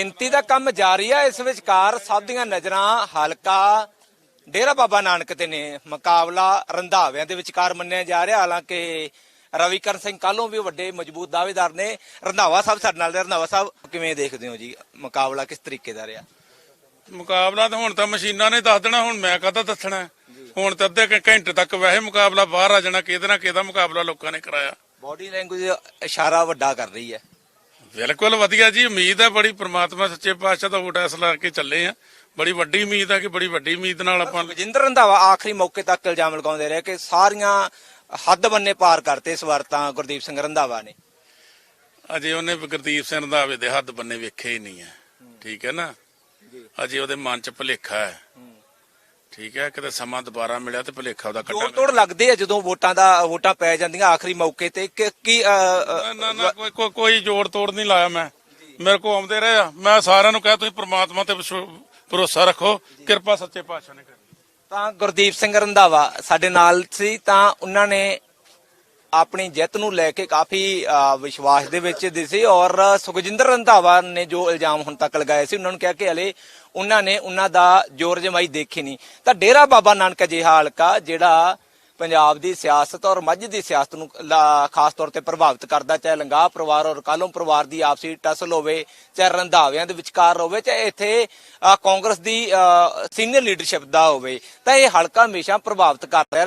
ਗਿਣਤੀ ਦਾ ਕੰਮ ਜਾਰੀ ਆ ਇਸ ਵਿਚਕਾਰ ਸਭ ਦੀਆਂ ਨਜ਼ਰਾਂ ਹਲਕਾ ਡੇਰਾ ਬਾਬਾ ਨਾਨਕ ਤੇ ਨੇ। ਮੁਕਾਬਲਾ ਰੰਧਾਵਿਆਂ ਦੇ ਵਿਚਕਾਰ ਮੰਨਿਆ ਜਾ ਰਿਹਾ ਹਾਲਾਂਕਿ ਰਵੀਕਰਨ ਸਿੰਘ ਕਾਲੋਂ ਵੀ ਵੱਡੇ ਮਜ਼ਬੂਤ ਦਾਅਵੇਦਾਰ ਨੇ। ਰੰਧਾਵਾ ਸਾਹਿਬ ਸਾਡੇ ਨਾਲ ਨੇ। ਰੰਧਾਵਾ ਸਾਹਿਬ ਕਿਵੇਂ ਦੇਖਦੇ ਹੋ ਜੀ? ਮੁਕਾਬਲਾ ਕਿਸ ਤਰੀਕੇ ਦਾ ਰਿਹਾ? ਮੁਕਾਬਲਾ ਤਾਂ ਹੁਣ ਤਾਂ ਮਸ਼ੀਨਾਂ ਨੇ ਦੱਸ ਦੇਣਾ ਹੁਣ ਮੈਂ ਕਾਹਦਾ ਦੱਸਣਾ? ਹੁਣ ਤਾਂ ਅੱਧੇ ਘੰਟੇ ਤੱਕ ਵੈਸੇ ਮੁਕਾਬਲਾ ਬਾਹਰ ਆ ਜਾਣਾ ਕਿਹਦੇ ਨਾਲ ਕਿਹਦਾ ਮੁਕਾਬਲਾ ਲੋਕਾਂ ਨੇ ਕਰਾਇਆ। ਬਾਡੀ ਲੈਂਗੁਏਜ ਇਸ਼ਾਰਾ ਵੱਡਾ ਕਰ ਰਹੀ ਹੈ। ਬਿਲਕੁਲ ਵਧੀਆ ਜੀ ਉਮੀਦ ਹੈ ਬੜੀ ਪ੍ਰਮਾਤਮਾ ਸੱਚੇ ਪਾਤਸ਼ਾਹ ਦਾ ਵੋਟ ਇਸ ਲਾ ਕੇ ਚੱਲੇ ਆ। ਬੜੀ ਵੱਡੀ ਉਮੀਦ ਹੈ ਕਿ ਬੜੀ ਵੱਡੀ ਉਮੀਦ ਨਾਲ ਆਪਾਂ ਰਜਿੰਦਰ ਰੰਧਾਵਾ ਆਖਰੀ ਮੌਕੇ ਤੱਕ ਇਲਜ਼ਾਮ ਲਗਾਉਂਦੇ ਰਹੇ ਕਿ ਸਾਰੀਆਂ ਹੱਦ ਬੰਨੇ ਪਾਰ ਕਰਤੇ ਇਸ ਵਾਰ ਤਾਂ ਗੁਰਦੀਪ ਸਿੰਘ ਰੰਧਾਵਾ ਨੇ। ਅਜੇ ਉਹਨੇ ਗੁਰਦੀਪ ਸਿੰਘ ਰੰਧਾਵੇ ਦੇ ਹੱਥ ਬੰਨੇ ਵੇਖੇ ਹੀ ਨਹੀਂ ਹੈ। ਠੀਕ ਹੈ ਨਾ? ਅਜੇ ਉਹਦੇ ਮਨ 'ਚ ਭੁਲੇਖਾ ਹੈ। ਠੀਕ ਹੈ ਕਿਤੇ ਸਮਾਂ ਦੁਬਾਰਾ ਮਿਲਿਆ ਤੇ ਭੁਲੇਖਾ ਉਹਦਾ ਜੋੜ ਕੱਢਾਂਗੇ। ਤੋੜ ਲੱਗਦੇ ਆ ਜਦੋਂ ਵੋਟਾਂ ਦਾ ਵੋਟਾਂ ਪੈ ਜਾਂਦੀਆਂ ਆਖਰੀ ਮੌਕੇ ਤੇ। ਕਿ ਕੀ ਅ, ਅ, ਨਾ ਨਾ ਨਾ ਕੋਈ ਕੋਈ- ਕੋਈ ਜੋੜ ਤੋੜ ਨਹੀਂ ਲਾਇਆ ਮੈਂ। ਮੇਰੇ ਕੋ ਆਉਂਦੇ ਰਹੇ ਆ। ਮੈਂ ਸਾਰਿਆਂ ਨੂੰ ਕਿਹਾ ਤੁਸੀਂ ਪ੍ਰਮਾਤਮਾ ਤੇ ਵਿਸ਼ਵ- ਭਰੋਸਾ ਰੱਖੋ। ਕਿਰਪਾ ਸੱਚੇ ਪਾਤਸ਼ਾਹ ਨੇ ਕਰਨੀ। ਤਾਂ ਗੁਰਦੀਪ ਸਿੰਘ ਰੰਧਾਵਾ ਸਾਡੇ ਨਾਲ ਸੀ ਤਾਂ ਉਹਨਾਂ ਨੇ ਆਪਣੀ ਜਿੱਤ ਨੂੰ ਲੈ ਕੇ ਕਾਫੀ ਵਿਸ਼ਵਾਸ ਦੇ ਵਿੱਚ ਦਿਸੇ ਔਰ ਸੁਖਜਿੰਦਰ ਰੰਧਾਵਾ ਨੇ ਜੋ ਇਲਜ਼ਾਮ ਹੁਣ ਤੱਕ ਲਗਾਏ ਸੀ, ਉਹਨਾਂ ਨੂੰ ਕਿਹਾ ਕਿ ਹਲੇ ਉਹਨਾਂ ਨੇ ਉਹਨਾਂ ਦਾ ਜ਼ੋਰ ਜਮਾਈ ਦੇਖੀ ਨਹੀਂ। ਤਾਂ ਡੇਰਾ ਬਾਬਾ ਨਾਨਕ ਅਜਿਹਾ ਹਲਕਾ ਜਿਹੜਾ ਪੰਜਾਬ ਦੀ ਸਿਆਸਤ ਔਰ ਮੱਝ ਦੀ ਸਿਆਸਤ ਨੂੰ ਖਾਸ ਤੌਰ ਤੇ ਪ੍ਰਭਾਵਿਤ ਕਰਦਾ, ਚਾਹੇ ਲੰਗਾ ਪਰਿਵਾਰ ਔਰ ਕਾਲੋਂ ਪਰਿਵਾਰ ਦੀ ਆਪਸੀ ਟਸਲ ਹੋਵੇ, ਚਾਹੇ ਰੰਧਾਵਿਆਂ ਦੇ ਵਿਚਕਾਰ ਹੋਵੇ, ਚਾਹੇ ਇੱਥੇ ਕਾਂਗਰਸ ਦੀ ਸੀਨੀਅਰ ਲੀਡਰਸ਼ਿਪ ਦਾ ਹੋਵੇ, ਤਾਂ ਇਹ ਹਲਕਾ ਹਮੇਸ਼ਾ ਪ੍ਰਭਾਵਿਤ ਕਰ ਰਿਹਾ।